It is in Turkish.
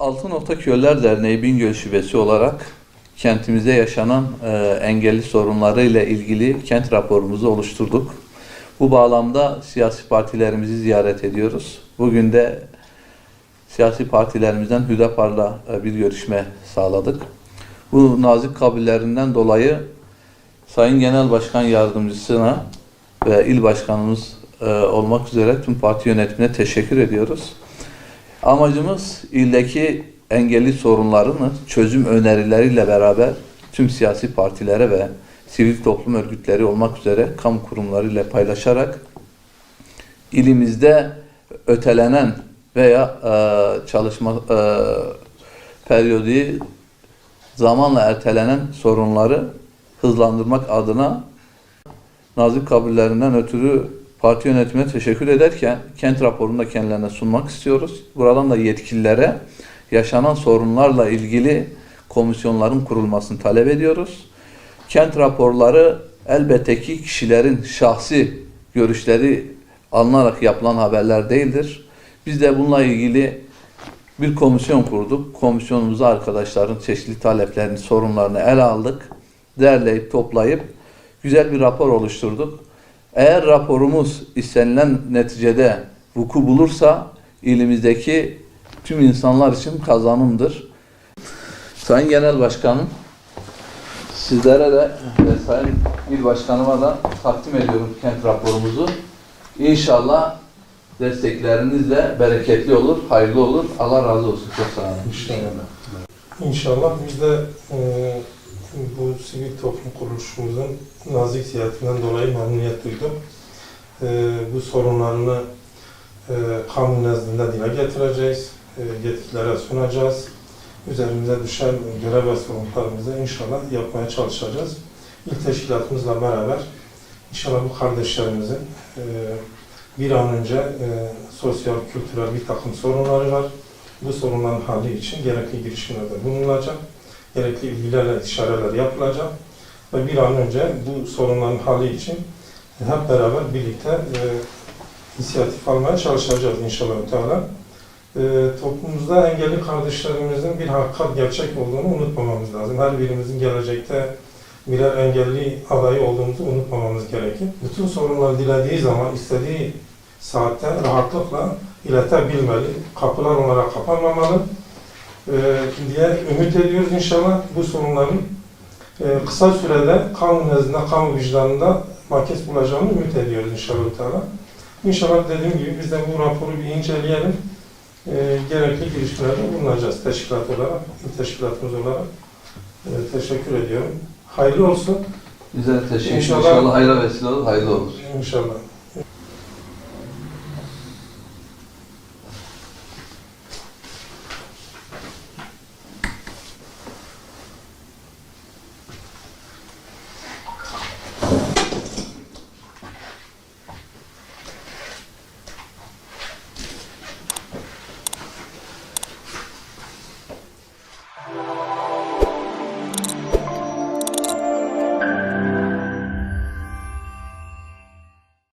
Altın Nokta Köyler Derneği Bingöl Şubesi olarak kentimizde yaşanan e, engelli sorunları ile ilgili kent raporumuzu oluşturduk. Bu bağlamda siyasi partilerimizi ziyaret ediyoruz. Bugün de siyasi partilerimizden Hüdapar'la e, bir görüşme sağladık. Bu nazik kabullerinden dolayı Sayın Genel Başkan Yardımcısına ve il başkanımız e, olmak üzere tüm parti yönetimine teşekkür ediyoruz. Amacımız ildeki engelli sorunlarını çözüm önerileriyle beraber tüm siyasi partilere ve sivil toplum örgütleri olmak üzere kamu kurumlarıyla paylaşarak ilimizde ötelenen veya e, çalışma e, periyodi zamanla ertelenen sorunları hızlandırmak adına nazik kabullerinden ötürü parti yönetimine teşekkür ederken kent raporunu da kendilerine sunmak istiyoruz. Buradan da yetkililere yaşanan sorunlarla ilgili komisyonların kurulmasını talep ediyoruz. Kent raporları elbette ki kişilerin şahsi görüşleri alınarak yapılan haberler değildir. Biz de bununla ilgili bir komisyon kurduk. Komisyonumuza arkadaşların çeşitli taleplerini, sorunlarını ele aldık. Derleyip toplayıp güzel bir rapor oluşturduk. Eğer raporumuz istenilen neticede vuku bulursa ilimizdeki tüm insanlar için kazanımdır. Sayın Genel Başkanım, sizlere de ve Sayın İl Başkanıma da takdim ediyorum kent raporumuzu. İnşallah desteklerinizle bereketli olur, hayırlı olur. Allah razı olsun. Çok sağ olun. İnşallah. İnşallah biz de e, bu sivil toplum kuruluşumuzun nazik ziyaretinden dolayı memnuniyet duydum. E, bu sorunlarını e, kamu nezdinde dile getireceğiz, e, yetkililere sunacağız. Üzerimize düşen görev ve sorumluluklarımızı inşallah yapmaya çalışacağız. İl teşkilatımızla beraber inşallah bu kardeşlerimizin e, bir an önce e, sosyal, kültürel bir takım sorunları var bu sorunların halli için gerekli girişimlerde bulunulacak, gerekli ilgilerle işareler yapılacak ve bir an önce bu sorunların halli için hep beraber birlikte e, inisiyatif almaya çalışacağız inşallah Teala. E, toplumumuzda engelli kardeşlerimizin bir hakikat gerçek olduğunu unutmamamız lazım. Her birimizin gelecekte birer engelli adayı olduğumuzu unutmamamız gerekir. Bütün sorunlar dilediği zaman istediği saatte rahatlıkla iletebilmeli. Kapılar onlara kapanmamalı diye ümit ediyoruz inşallah. Bu sorunların e, kısa sürede kamu nezdinde, kamu vicdanında makes bulacağını ümit ediyoruz inşallah. Teala. İnşallah dediğim gibi biz de bu raporu bir inceleyelim. E, gerekli girişimlerde bulunacağız teşkilat olarak, teşkilatımız olarak. E, teşekkür ediyorum. Hayırlı olsun Bize teşekkür İnşallah- İnşallah hayra vesile olur, hayırlı olur. inşallah.